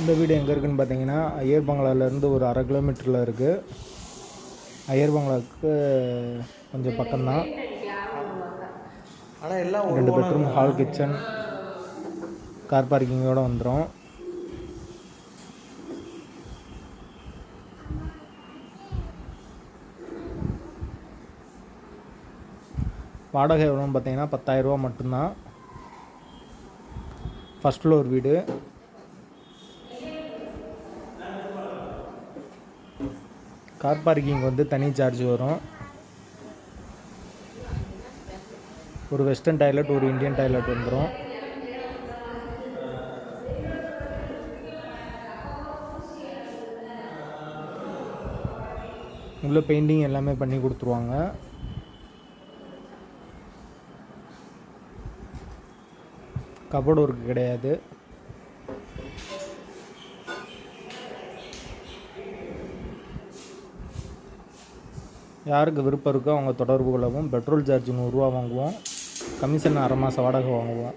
இந்த வீடு எங்கே இருக்குன்னு பார்த்தீங்கன்னா ஐயர் பங்களாலேருந்து ஒரு அரை கிலோமீட்டரில் இருக்குது ஐயர் பங்களாவுக்கு கொஞ்சம் பக்கம்தான். ஆனால் எல்லாம் ரெண்டு பெட்ரூம் ஹால் கிச்சன் கார் பார்க்கிங்கோடு வந்துடும் வாடகை எவ்வளோன்னு பார்த்தீங்கன்னா பத்தாயிரரூபா மட்டும்தான். ஃபஸ்ட் ஃப்ளோர் வீடு. கார் பார்க்கிங் வந்து தனி சார்ஜ் வரும். ஒரு வெஸ்டர்ன் டாய்லெட் ஒரு இந்தியன் டாய்லெட் வந்துடும் உள்ள பெயிண்டிங் எல்லாமே பண்ணி கொடுத்துருவாங்க. கபோர்டு ஒர்க் கிடையாது. யாருக்கு விருப்பம் இருக்கோ அவங்க தொடர்பு கொள்ளவும் பெட்ரோல் சார்ஜ் நூறுரூவா வாங்குவோம் கமிஷன் அரை மாதம் வாடகை வாங்குவோம்.